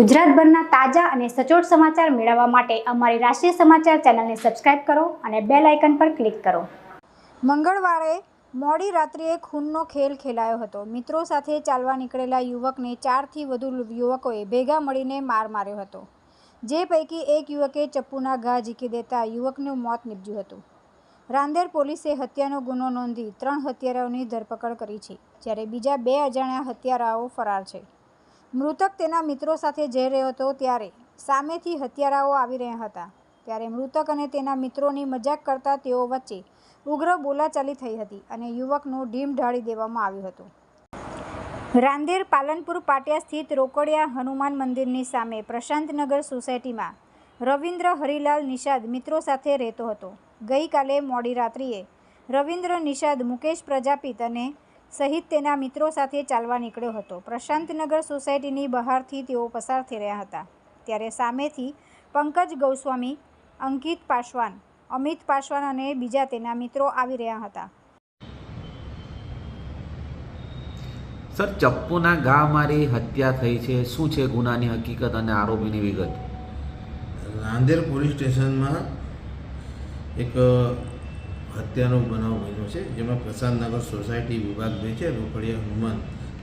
ગુજરાતભરના તાજા અને સચોટ સમાચાર મેળવવા માટે અમારી રાષ્ટ્રીય સમાચાર ચેનલને સબસ્ક્રાઇબ કરો અને બેલ આઇકન પર ક્લિક કરો. મંગળવારે મોડી રાત્રિએ ખૂનનો ખેલ ખેલાયો હતો. મિત્રો સાથે ચાલવા નીકળેલા યુવકને ચારથી વધુ યુવકોએ ભેગા મળીને માર માર્યો હતો. જે પૈકી એક યુવકે ચપ્પુના ઘા ઝીકી દેતા યુવકનું મોત નીપજ્યું હતું. રાંદેર પોલીસે હત્યાનો ગુનો નોંધી ત્રણ હત્યારાઓની ધરપકડ કરી છે, જ્યારે બીજા બે અજાણ્યા હત્યારાઓ ફરાર છે. મૃતક તેના મિત્રો સાથે જઈ રહ્યો હતો ત્યારે સામેથી હત્યારાઓ આવી રહ્યા હતા. ત્યારે મૃતક અને તેના મિત્રોની મજાક કરતા તેઓ વચ્ચે ઉગ્ર બોલાચાલી થઈ હતી અને યુવકનું ઢીમ ઢાળી દેવામાં આવ્યું હતું. રાંદેર પાલનપુર પાટિયા સ્થિત રોકડિયા હનુમાન મંદિરની સામે પ્રશાંતનગર સોસાયટીમાં રવિન્દ્ર હરિલાલ નિષાદ મિત્રો સાથે રહેતો હતો. ગઈકાલે મોડી રાત્રિએ રવિન્દ્ર નિષાદ મુકેશ પ્રજાપિત અને સહિત તેના મિત્રો સાથે ચાલવા નીકળ્યો હતો. પ્રશાંતનગર સોસાયટીની બહારથી તેઓ પસાર થઈ રહ્યા હતા. ત્યારે સામેથી પંકજ ગૌસ્વામી અંકિત પાસવાન અમિત પાસવાન અને બીજા તેના મિત્રો આવી રહ્યા હતા. સર ચપ્પુના ઘા મારી હત્યા થઈ છે. શું છે ગુનાની હકીકત અને આરોપીની વિગત? રાંદેર પોલીસ સ્ટેશનમાં એક હત્યાનો બનાવ બન્યો છે, જેમાં પ્રસાદનગર સોસાયટી વિભાગ બે છે રોકડિયા હનુમાન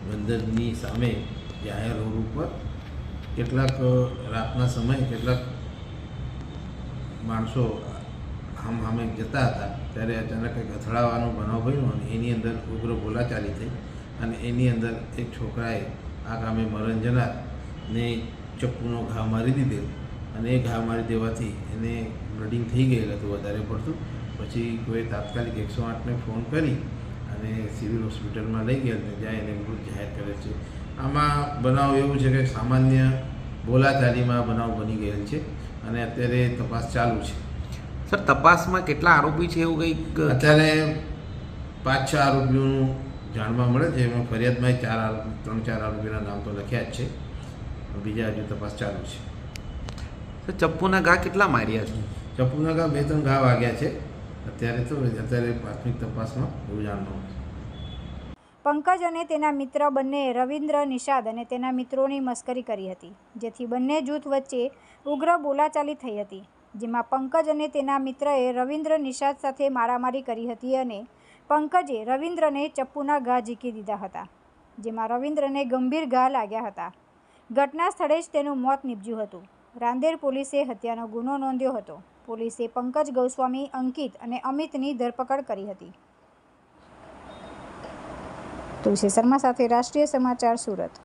બંદરની સામે જાહેર રોડ ઉપર કેટલાક રાતના સમયે કેટલાક માણસો આમ સામે જતા હતા, ત્યારે અચાનક એક અથડાવાનો બનાવ બન્યો અને એની અંદર ઉગ્ર બોલાચાલી થઈ અને એની અંદર એક છોકરાએ આ કામે મરણ જનારને ચપ્પુનો ઘા મારી દીધો અને એ ઘા મારી દેવાથી એને બ્લડિંગ થઈ ગયેલ હતું, વધારે પડતું. પછી કોઈ તાત્કાલિક એકસો આઠને ફોન કરી અને સિવિલ હોસ્પિટલમાં લઈ ગયા અને જ્યાં એને મૃત જાહેર કરે છે. આમાં બનાવ એવું છે કે સામાન્ય બોલાચાલીમાં બનાવ બની ગયેલ છે અને અત્યારે તપાસ ચાલુ છે. સર તપાસમાં કેટલા આરોપી છે એવું કંઈક? અત્યારે પાંચ છ આરોપીઓનું જાણવા મળે છે. એમાં ફરિયાદમાં ચાર આરોપી ત્રણ ચાર આરોપીના નામ તો લખ્યા જ છે. બીજા હજુ તપાસ ચાલુ છે. સર ચપ્પુના ઘા કેટલા માર્યા છે? ચપ્પુના ઘા બે ત્રણ ઘા વાગ્યા છે. અત્યારે તો અત્યારે પ્રાથમિક તપાસમાં એવું જાણવા પંકજ અને તેના મિત્ર બંને રવિન્દ્ર નિષાદ અને તેના મિત્રોની મસ્કરી કરી હતી, જેથી બંને જૂથ વચ્ચે ઉગ્ર બોલાચાલી થઈ હતી, જેમાં પંકજ અને તેના મિત્રએ રવિન્દ્ર નિષાદ સાથે મારામારી કરી હતી અને પંકજે રવિન્દ્રને ચપ્પુના ઘા ઝીકી દીધા હતા, જેમાં રવિન્દ્રને ગંભીર ઘા લાગ્યા હતા. ઘટના સ્થળે જ તેનું મોત નીપજ્યું હતું. રાંદેર પોલીસે હત્યાનો ગુનો નોંધ્યો હતો. પોલીસે પંકજ ગૌસ્વામી, અંકિત અને અમિતની ધરપકડ કરી હતી. તુલસી શર્મા સાથે રાષ્ટ્રીય સમાચાર સુરત.